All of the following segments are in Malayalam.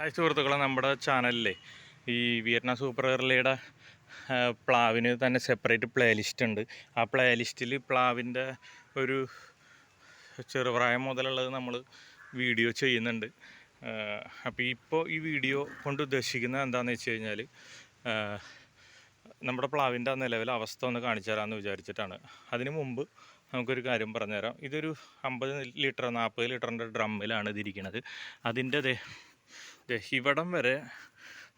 ഹായ് സുഹൃത്തുക്കളെ നമ്മുടെ ചാനലിലെ ഈ വിയറ്റ്നാം സൂപ്പർ എർലിയുടെ പ്ലാവിന് തന്നെ സെപ്പറേറ്റ് പ്ലേ ലിസ്റ്റ് ഉണ്ട്. ആ പ്ലേ ലിസ്റ്റിൽ പ്ലാവിന്റെ ഒരു ചെറുപ്രായം മുതലുള്ളത് നമ്മൾ വീഡിയോ ചെയ്യുന്നുണ്ട്. അപ്പോൾ ഇപ്പോൾ ഈ വീഡിയോ കൊണ്ട് ഉദ്ദേശിക്കുന്നത് എന്താണെന്ന് വെച്ച് കഴിഞ്ഞാൽ നമ്മുടെ പ്ലാവിന്റെ നിലവിലെ അവസ്ഥ ഒന്ന് കാണിച്ചു തരാമെന്ന് വിചാരിച്ചിട്ടാണ്. അതിന് മുമ്പ് നമുക്കൊരു കാര്യം പറഞ്ഞുതരാം. ഇതൊരു അമ്പത് ലിറ്റർ നാൽപ്പത് ലിറ്ററിന്റെ ഡ്രമ്മിലാണ് ഇതിരിക്കുന്നത് അതിന്റെ ഇവിടം വരെ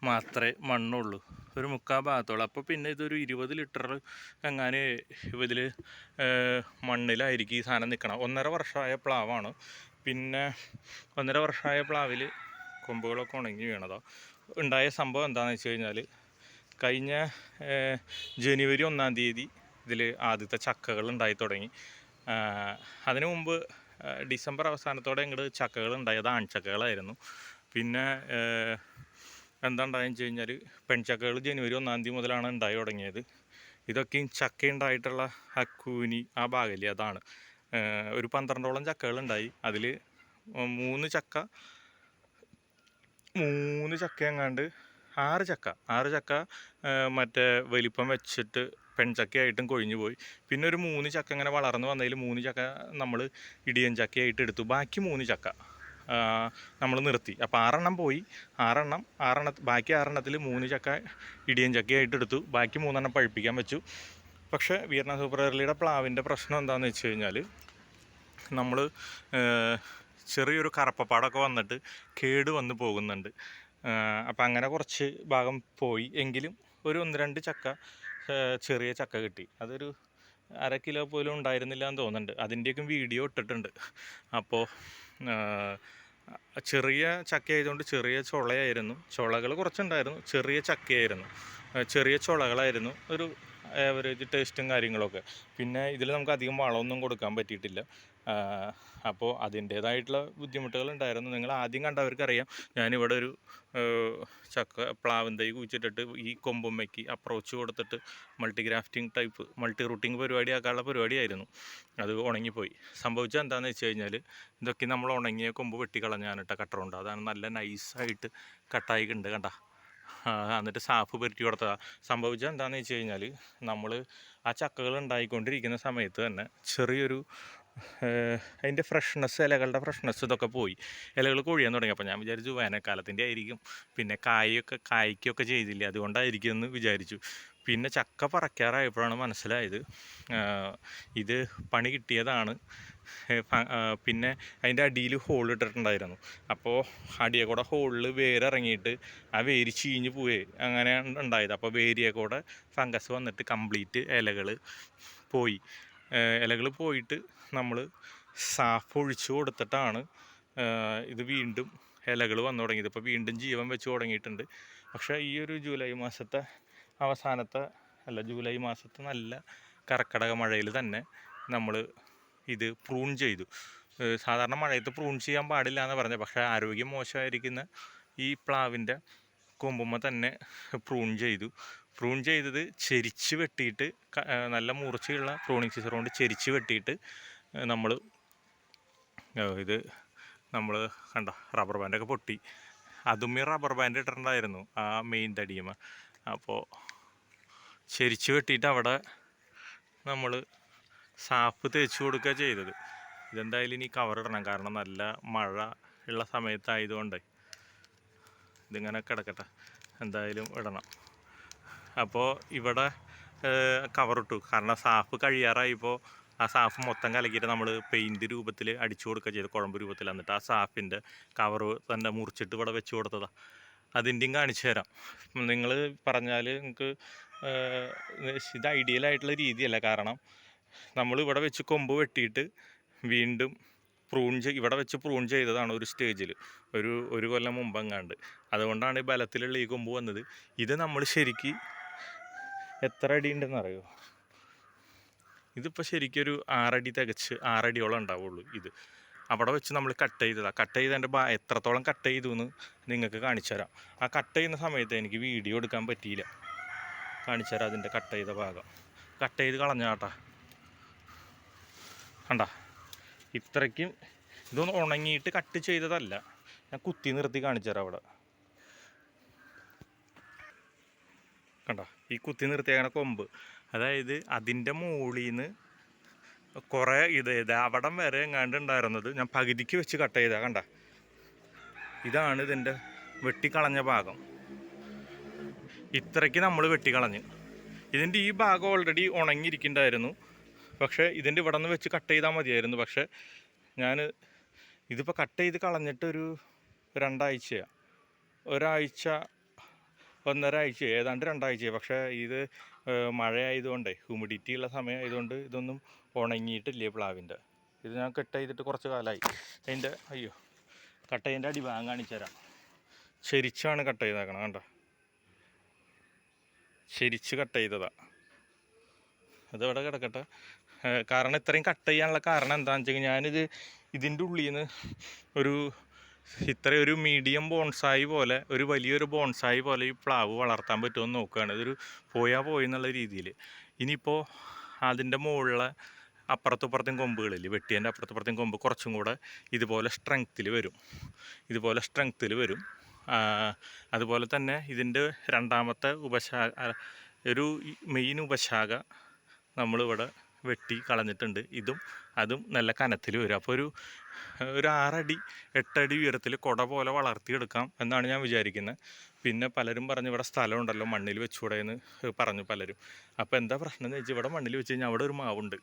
മാത്രമേ മണ്ണുള്ളൂ. ഒരു മുക്കാൽ ഭാഗത്തോളം. അപ്പോൾ പിന്നെ ഇതൊരു ഇരുപത് ലിറ്റർ എങ്ങാനും ഇതിൽ മണ്ണിലായിരിക്കും ഈ സാധനം നിൽക്കണം ഒന്നര വർഷമായ പ്ലാവാണ്. പിന്നെ ഒന്നര വർഷമായ പ്ലാവിൽ കൊമ്പുകളൊക്കെ ഉണങ്ങി വീണതോ. ഉണ്ടായ സംഭവം എന്താണെന്ന് വെച്ച് കഴിഞ്ഞാൽ കഴിഞ്ഞ ജനുവരി ഒന്നാം തീയതി ഇതിൽ ആദ്യത്തെ ചക്കകൾ ഉണ്ടായി തുടങ്ങി. അതിനു മുമ്പ് ഡിസംബർ അവസാനത്തോടെ ഇങ്ങോട്ട് ചക്കകൾ ഉണ്ടായത് ആൺചക്കകളായിരുന്നു. പിന്നെ എന്താ ഉണ്ടായെന്ന് വെച്ച് കഴിഞ്ഞാൽ പെൺചക്കകൾ ജനുവരി ഒന്നാം തീയതി മുതലാണ് ഉണ്ടായി തുടങ്ങിയത്. ഇതൊക്കെയും ചക്ക ഉണ്ടായിട്ടുള്ള ആ കൂനി ആ ഭാഗല്ലേ അതാണ്. ഒരു പന്ത്രണ്ടോളം ചക്കകൾ ഉണ്ടായി. അതിൽ മൂന്ന് ചക്ക മൂന്ന് ചക്ക എങ്ങാണ്ട് ആറ് ചക്ക. ആറ് ചക്ക മറ്റേ വലിപ്പം വെച്ചിട്ട് പെൺചക്കയായിട്ടും കൊഴിഞ്ഞു പോയി. പിന്നെ ഒരു മൂന്ന് ചക്ക ഇങ്ങനെ വളർന്നു വന്നതിൽ മൂന്ന് ചക്ക നമ്മൾ ഇടിയൻ ചക്കയായിട്ട് എടുത്തു. ബാക്കി മൂന്ന് ചക്ക. നമ്മൾ നിർത്തി. അപ്പോൾ ആറെണ്ണം പോയി. ആറെണ്ണം ആറെണ്ണ ബാക്കി ആറെണ്ണത്തിൽ മൂന്ന് ചക്ക ഇടിയൻ ചക്കയായിട്ട് എടുത്തു. ബാക്കി മൂന്നെണ്ണം പഴുപ്പിക്കാൻ വെച്ചു. പക്ഷേ വിയറ്റ്നാം സൂപ്പർ എർലിയുടെ പ്ലാവിന്റെ പ്രശ്നം എന്താണെന്ന് വെച്ച് കഴിഞ്ഞാൽ നമ്മൾ ചെറിയൊരു കറപ്പപ്പാടൊക്കെ വന്നിട്ട് കേട് വന്ന് പോകുന്നുണ്ട്. അപ്പം അങ്ങനെ കുറച്ച് ഭാഗം പോയി. എങ്കിലും ഒരു ഒന്ന് രണ്ട് ചക്ക ചെറിയ ചക്ക കിട്ടി. അതൊരു അര കിലോ പോലും ഉണ്ടായിരുന്നില്ല എന്ന് തോന്നുന്നുണ്ട്. അതിന്റെയൊക്കെ വീഡിയോ ഇട്ടിട്ടുണ്ട്. അപ്പോൾ ചെറിയ ചക്ക ആയതുകൊണ്ട് ചെറിയ ചുളയായിരുന്നു. ചുളകൾ കുറച്ചുണ്ടായിരുന്നു. ചെറിയ ചക്കയായിരുന്നു. ചെറിയ ചുളകളായിരുന്നു. ഒരു ആവറേജ് ടേസ്റ്റും കാര്യങ്ങളൊക്കെ. പിന്നെ ഇതിൽ നമുക്ക് അധികം വളമൊന്നും കൊടുക്കാൻ പറ്റിയിട്ടില്ല. അപ്പോൾ അതിന്റേതായിട്ടുള്ള ബുദ്ധിമുട്ടുകൾ ഉണ്ടായിരുന്നു നിങ്ങൾ ആദ്യം കണ്ടവർക്കറിയാം. ഞാനിവിടെ ഒരു ചക്ക പ്ലാവൻ തൈ കുഴിച്ചിട്ടിട്ട് ഈ കൊമ്പുമ്മയ്ക്ക് അപ്രോച്ച് കൊടുത്തിട്ട് multi grafting type multi rooting പരിപാടി ആക്കാനുള്ള പരിപാടിയായിരുന്നു. അത് ഉണങ്ങിപ്പോയി. സംഭവിച്ചത് എന്താണെന്ന് വെച്ച് കഴിഞ്ഞാൽ ഇതൊക്കെ നമ്മൾ ഉണങ്ങിയ കൊമ്പ് വെട്ടിക്കളഞ്ഞാണ് കേട്ടോ കട്ടറുണ്ട് അതാണ് നല്ല നൈസായിട്ട് കട്ടായിട്ടുണ്ട് കണ്ട എന്നിട്ട് സാഫ് പുരട്ടി കൊടുത്തതാണ് സംഭവിച്ചത് എന്താണെന്ന് വെച്ച് കഴിഞ്ഞാൽ നമ്മൾ ആ ചക്കകൾ ഉണ്ടായിക്കൊണ്ടിരിക്കുന്ന സമയത്ത് തന്നെ ചെറിയൊരു അതിന്റെ ഫ്രഷ്നെസ് ഇലകളുടെ ഫ്രഷ്നെസ് ഇതൊക്കെ പോയി. ഇലകൾ കൊഴിയാൻ തുടങ്ങി. അപ്പോൾ ഞാൻ വിചാരിച്ചു വേനൽക്കാലത്തിന്റെ ആയിരിക്കും. പിന്നെ കായൊക്കെ കായ്ക്കൊക്കെ ചെയ്തില്ലേ? അതുകൊണ്ടായിരിക്കും എന്ന് വിചാരിച്ചു. പിന്നെ ചക്ക പറക്കാറായപ്പോഴാണ് മനസ്സിലായത്. ഇത് പണി കിട്ടിയതാണ്. പിന്നെ അതിന്റെ അടിയിൽ ഹോൾ ഇട്ടിട്ടുണ്ടായിരുന്നു. അപ്പോൾ അടിയെ കൂടെ ഹോളിൽ വേരിറങ്ങിയിട്ട് ആ വേര് ചീഞ്ഞ് പോയേ അങ്ങനെയാണ് ഉണ്ടായത്. അപ്പോൾ വേരിയെ കൂടെ ഫംഗസ് വന്നിട്ട് കംപ്ലീറ്റ് ഇലകൾ പോയി. ഇലകൾ പോയിട്ട് നമ്മൾ സാഫ് ഒഴിച്ചു കൊടുത്തിട്ടാണ് ഇത് വീണ്ടും ഇലകൾ വന്നു തുടങ്ങിയത്. ഇപ്പോൾ വീണ്ടും ജീവൻ വെച്ച് തുടങ്ങിയിട്ടുണ്ട്. പക്ഷേ ഈ ഒരു ജൂലൈ മാസത്തെ അവസാനത്തെ അല്ല ജൂലൈ മാസത്തെ നല്ല കർക്കിടക മഴയിൽ തന്നെ നമ്മൾ ഇത് പ്രൂൺ ചെയ്തു. സാധാരണ മഴയത്ത് പ്രൂൺ ചെയ്യാൻ പാടില്ല എന്ന് പറഞ്ഞത്. പക്ഷേ ആരോഗ്യം മോശമായിരിക്കുന്ന ഈ പ്ലാവിന്റെ കൊമ്പുമ്മ തന്നെ പ്രൂൺ ചെയ്തു. പ്രൂൺ ചെയ്തത് ചെരിച്ച് വെട്ടിയിട്ട് നല്ല മൂർച്ചയുള്ള പ്രൂണിങ് സീസർ കൊണ്ട് ചെരിച്ച് വെട്ടിയിട്ട് നമ്മൾ ഇത് നമ്മൾ കണ്ട റബ്ബർ ബാൻഡൊക്കെ പൊട്ടി. അതും ഈ റബ്ബർ ബാൻഡ് ഇട്ടിട്ടുണ്ടായിരുന്നു ആ മെയിൻ തടിയുമ അപ്പോൾ ചെരിച്ച് വെട്ടിയിട്ട് അവിടെ നമ്മൾ സാപ്പ് തേച്ച് കൊടുക്കുക ചെയ്തത്. ഇതെന്തായാലും ഇനി കവറിടണം കാരണം നല്ല മഴ ഉള്ള സമയത്തായതുകൊണ്ട് ഇതിങ്ങനെ കിടക്കട്ടെ. എന്തായാലും ഇടണം. അപ്പോൾ ഇവിടെ കവറിട്ടു കാരണം സാഫ് കഴിയാറായപ്പോൾ ആ സാഫ് മൊത്തം കലക്കിയിട്ട് നമ്മൾ പെയിന്റ് രൂപത്തിൽ അടിച്ചു കൊടുക്കുക ചെയ്ത്. കുഴമ്പ് രൂപത്തിൽ എന്നിട്ട് ആ സാഫിന്റെ കവറ് തന്നെ മുറിച്ചിട്ട് ഇവിടെ വെച്ച് കൊടുത്തതാണ് അതിന്റെയും കാണിച്ചു തരാം. നിങ്ങൾ പറഞ്ഞാൽ നിങ്ങൾക്ക് ഇത് ഐഡിയൽ ആയിട്ടുള്ള രീതിയല്ല. കാരണം നമ്മൾ ഇവിടെ വെച്ച് കൊമ്പ് വെട്ടിയിട്ട് വീണ്ടും പ്രൂൺ ചെയ് ഇവിടെ വെച്ച് പ്രൂൺ ചെയ്തതാണ് ഒരു സ്റ്റേജിൽ ഒരു ഒരു കൊല്ലം മുമ്പെങ്ങാണ്ട്. അതുകൊണ്ടാണ് ഈ ബലത്തിലുള്ള ഈ കൊമ്പ് വന്നത്. ഇത് നമ്മൾ ശരിക്ക് എത്ര അടി ഉണ്ടെന്ന് അറിയോ ഇതിപ്പോൾ ശരിക്കൊരു ആറടി തികച്ച് ആറടിയോളം ഉണ്ടാവുള്ളൂ ഇത്. അവിടെ വെച്ച് നമ്മൾ കട്ട് ചെയ്തതാണ് കട്ട് ചെയ്തതിന്റെ ബാ എത്രത്തോളം കട്ട് ചെയ്തു എന്ന് നിങ്ങൾക്ക് കാണിച്ചു തരാം ആ കട്ട് ചെയ്യുന്ന സമയത്ത് എനിക്ക് വീഡിയോ എടുക്കാൻ പറ്റിയില്ല. കാണിച്ചു തരാം അതിന്റെ കട്ട് ചെയ്ത ഭാഗം. കട്ട് ചെയ്ത് കളഞ്ഞാട്ടാ കണ്ട? ഇത്രയ്ക്കും ഇതൊന്ന് ഉണങ്ങിയിട്ട് കട്ട് ചെയ്തതല്ല. ഞാൻ കുത്തി നിർത്തി കാണിച്ചു തരാം അവിടെ. കണ്ട? ഈ കുത്തി നിർത്തിയേക്കണ കൊമ്പ്. അതായത് അതിന്റെ മുകളിൽ നിന്ന് കുറേ ഇത് അവിടം വരെ എങ്ങാണ്ട് ഉണ്ടായിരുന്നത് ഞാൻ പകുതിക്ക് വെച്ച് കട്ട് ചെയ്താ കണ്ട? ഇതാണ് ഇതിന്റെ വെട്ടിക്കളഞ്ഞ ഭാഗം. ഇത്രയ്ക്ക് നമ്മൾ വെട്ടിക്കളഞ്ഞ്. ഇതിന്റെ ഈ ഭാഗം ഓൾറെഡി ഉണങ്ങിയിരിക്കുന്നുണ്ടായിരുന്നു പക്ഷേ ഇതിന്റെ ഇവിടെ നിന്ന് വെച്ച് കട്ട് ചെയ്താൽ മതിയായിരുന്നു. പക്ഷേ ഞാൻ ഇതിപ്പോൾ കട്ട് ചെയ്ത് കളഞ്ഞിട്ട് ഒരു രണ്ടാഴ്ചയാണ് ഒരാഴ്ച ഒന്നര ആഴ്ച ഏതാണ്ട് രണ്ടാഴ്ച പക്ഷേ ഇത് മഴയായതുകൊണ്ടേ ഹ്യൂമിഡിറ്റി ഉള്ള സമയം ആയതുകൊണ്ട് ഇതൊന്നും ഉണങ്ങിയിട്ടില്ല പ്ലാവിന്റെ. ഇത് ഞാൻ കട്ട് ചെയ്തിട്ട് കുറച്ച് കാലമായി അതിന്റെ അയ്യോ കട്ട് ചെയ്തതിന്റെ അടി ഭാഗം കാണിച്ചു തരാം. ശരിച്ചാണ് കട്ട് ചെയ്തേക്കണം കണ്ടോ? ശരിച്ച് കട്ട് ചെയ്തതാ. അതവിടെ കിടക്കട്ടെ? കാരണം ഇത്രയും കട്ട് ചെയ്യാനുള്ള കാരണം എന്താണെന്ന് വെച്ചാൽ ഞാനിത് ഇതിന്റെ ഉള്ളിൽ നിന്ന് ഒരു ഇത്ര ഒരു മീഡിയം ബോൺസായി പോലെ ഒരു വലിയൊരു ബോൺസായി പോലെ ഈ പ്ലാവ് വളർത്താൻ പറ്റുമെന്ന് നോക്കുകയാണ്. ഇതൊരു പോയാൽ പോയി എന്നുള്ള രീതിയിൽ ഇനിയിപ്പോൾ അതിന്റെ മുകളിലെ അപ്പുറത്തുപ്പുറത്തും കൊമ്പുകളിൽ വെട്ടിയതിന്റെ അപ്പുറത്തുപ്പുറത്തും കൊമ്പ് കുറച്ചും കൂടെ ഇതുപോലെ സ്ട്രെങ്ത്തിൽ വരും. ഇതുപോലെ സ്ട്രെങ്ത്തിൽ വരും. അതുപോലെ തന്നെ ഇതിന്റെ രണ്ടാമത്തെ ഉപശാഖ ഒരു മെയിൻ ഉപശാഖ നമ്മളിവിടെ വെട്ടി കളഞ്ഞിട്ടുണ്ട്. ഇതും അതും നല്ല കനത്തിൽ വരും. അപ്പോൾ ഒരു ഒരു ആറടി എട്ടടി ഉയരത്തിൽ കുട പോലെ വളർത്തിയെടുക്കാം എന്നാണ് ഞാൻ വിചാരിക്കുന്നത് പിന്നെ പലരും പറഞ്ഞു ഇവിടെ സ്ഥലമുണ്ടല്ലോ മണ്ണിൽ വെച്ചുകൂടെ എന്ന് പറഞ്ഞു പലരും. അപ്പോൾ എന്താ പ്രശ്നം എന്ന് വെച്ചാൽ ഇവിടെ മണ്ണിൽ വെച്ച് കഴിഞ്ഞാൽ അവിടെ ഒരു മാവുണ്ട്.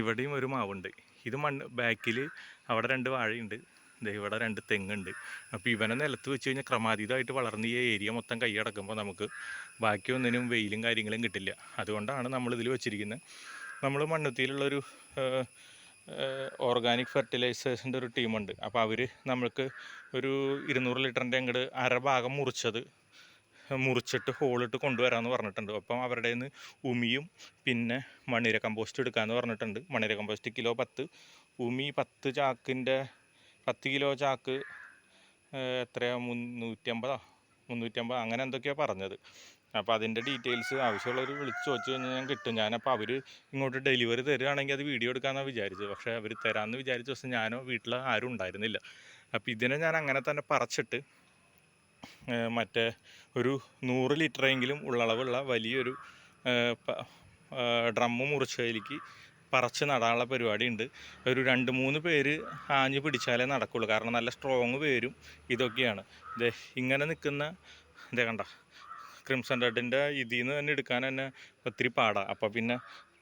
ഇവിടെയും ഒരു മാവുണ്ട്. ഇത് മണ്ണ് ബാക്കിൽ അവിടെ രണ്ട് വാഴയുണ്ട്. ഇവിടെ രണ്ട് തെങ്ങുണ്ട്. അപ്പോൾ ഇവനെ നിലത്ത് വെച്ച് കഴിഞ്ഞാൽ ക്രമാതീതമായിട്ട് വളർന്ന് ഈ ഏരിയ മൊത്തം കൈയടക്കുമ്പോൾ നമുക്ക് ബാക്കി ഒന്നിനും വെയിലും കാര്യങ്ങളും കിട്ടില്ല. അതുകൊണ്ടാണ് നമ്മളിതിൽ വെച്ചിരിക്കുന്നത് നമ്മൾ മണ്ണുത്തിയിലുള്ളൊരു ഓർഗാനിക് ഫെർട്ടിലൈസേഴ്സിന്റെ ഒരു ടീമുണ്ട്. അപ്പോൾ അവർ നമ്മൾക്ക് ഒരു ഇരുന്നൂറ് ലിറ്ററിന്റെ അങ്ങോട്ട് അരഭാഗം മുറിച്ചത് മുറിച്ചിട്ട് ഹോളിട്ട് കൊണ്ടുവരാമെന്ന് പറഞ്ഞിട്ടുണ്ട്. അപ്പം അവരുടെ നിന്ന് ഉമിയും പിന്നെ മണ്ണിര കമ്പോസ്റ്റ് എടുക്കാമെന്ന് പറഞ്ഞിട്ടുണ്ട്. മണ്ണിര കമ്പോസ്റ്റ് കിലോ പത്ത് ഉമി പത്ത് ചാക്കിന്റെ പത്ത് കിലോ ചാക്ക് എത്രയാ? മുന്നൂറ്റമ്പതാ മുന്നൂറ്റമ്പത് അങ്ങനെ എന്തൊക്കെയാണ് പറഞ്ഞത്. അപ്പോൾ അതിന്റെ ഡീറ്റെയിൽസ് ആവശ്യമുള്ളവർ വിളിച്ച് ചോദിച്ചു കഴിഞ്ഞാൽ ഞാൻ കിട്ടും. ഞാനപ്പോൾ അവർ ഇങ്ങോട്ട് ഡെലിവറി തരുകയാണെങ്കിൽ അത് വീഡിയോ എടുക്കാമെന്നാണ് വിചാരിച്ചത്. പക്ഷേ അവർ തരാമെന്ന് വിചാരിച്ച ദിവസം ഞാനോ വീട്ടിൽ ആരും ഉണ്ടായിരുന്നില്ല. അപ്പോൾ ഇതിനെ ഞാൻ അങ്ങനെ തന്നെ പറച്ചിട്ട് മറ്റേ ഒരു നൂറ് ലിറ്ററെങ്കിലും ഉള്ളളവുള്ള വലിയൊരു ഡ്രമ്മ് മുറിച്ചതിലേക്ക് പറിച്ച് നടാനുള്ള പരിപാടിയുണ്ട്. ഒരു രണ്ട് മൂന്ന് പേര് ആഞ്ഞ് പിടിച്ചാലേ നടക്കുള്ളൂ. കാരണം നല്ല സ്ട്രോങ് പേരും ഇതൊക്കെയാണ്. ഇത് ഇങ്ങനെ നിൽക്കുന്ന ഇതേ കണ്ട? ക്രിംസൺ റെഡിന്റെ ഇതിൽ നിന്ന് തന്നെ എടുക്കാൻ തന്നെ ഒത്തിരി പാടാണ് അപ്പോൾ പിന്നെ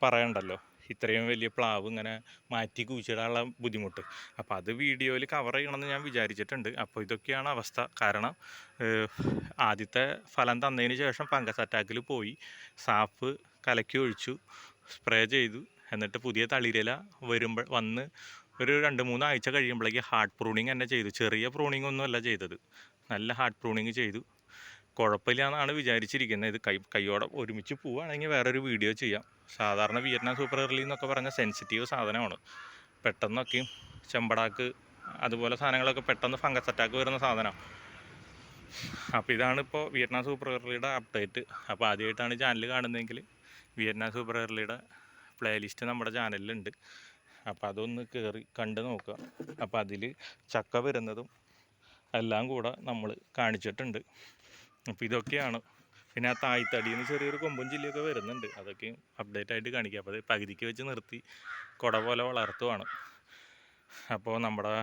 പറയണ്ടല്ലോ ഇത്രയും വലിയ പ്ലാവ് ഇങ്ങനെ മാറ്റി കുഴിച്ചിടാനുള്ള ബുദ്ധിമുട്ട്. അപ്പോൾ അത് വീഡിയോയിൽ കവർ ചെയ്യണമെന്ന് ഞാൻ വിചാരിച്ചിട്ടുണ്ട്. അപ്പോൾ ഇതൊക്കെയാണ് അവസ്ഥ. കാരണം ആദ്യത്തെ ഫലം തന്നതിന് ശേഷം ഫംഗസ് അറ്റാക്കിൽ പോയി. സാഫ് കലക്കി ഒഴിച്ചു സ്പ്രേ ചെയ്തു. എന്നിട്ട് പുതിയ തളിരില വരുമ്പോൾ വന്ന് ഒരു രണ്ട് മൂന്ന് ആഴ്ച കഴിയുമ്പോഴേക്ക് ഹാർഡ് പ്രൂണിങ് തന്നെ ചെയ്തു. ചെറിയ പ്രൂണിങ് ഒന്നും അല്ല ചെയ്തത്. നല്ല ഹാർട്ട് പ്രൂണിങ് ചെയ്തു. കുഴപ്പമില്ല എന്നാണ് വിചാരിച്ചിരിക്കുന്നത്. ഇത് കൈ കൈയോടെ ഒരുമിച്ച് പോവുകയാണെങ്കിൽ വേറൊരു വീഡിയോ ചെയ്യാം. സാധാരണ വിയറ്റ്നാം സൂപ്പർ എർലി എന്നൊക്കെ പറഞ്ഞ സെൻസിറ്റീവ് സാധനമാണ്. പെട്ടെന്നൊക്കെയും ചെമ്പടാക്ക് അതുപോലെ സാധനങ്ങളൊക്കെ പെട്ടെന്ന് ഫംഗസ് അറ്റാക്ക് വരുന്ന സാധനമാണ് അപ്പോൾ ഇതാണ് ഇപ്പോൾ വിയറ്റ്നാം സൂപ്പർ എർലിയുടെ അപ്ഡേറ്റ്. അപ്പോൾ ആദ്യമായിട്ടാണ് ചാനൽ കാണുന്നതെങ്കിൽ വിയറ്റ്നാം സൂപ്പർ എർലിയുടെ പ്ലേലിസ്റ്റ് നമ്മുടെ ചാനലിലുണ്ട്. അപ്പോൾ അതൊന്ന് കയറി കണ്ട് നോക്കുക. അപ്പോൾ അതിൽ ചക്ക വരുന്നതും എല്ലാം കൂടെ നമ്മൾ കാണിച്ചിട്ടുണ്ട്. അപ്പോൾ ഇതൊക്കെയാണ്. പിന്നെ ആ തായ്തടിയിൽ നിന്ന് ചെറിയൊരു കൊമ്പും ചില്ലിയൊക്കെ വരുന്നുണ്ട്. അതൊക്കെ അപ്ഡേറ്റ് ആയിട്ട് കാണിക്കുക അപ്പോൾ അത് പകുതിക്ക് വെച്ച് നിർത്തി. കുട പോലെ വളർത്തുവാണ്. അപ്പോൾ നമ്മുടെ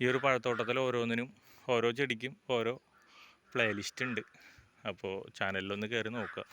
ഈ ഒരു പഴത്തോട്ടത്തിൽ ഓരോന്നിനും ഓരോ ചെടിക്കും ഓരോ പ്ലേലിസ്റ്റ് ഉണ്ട്. അപ്പോൾ ചാനലിലൊന്ന് കയറി നോക്കുക.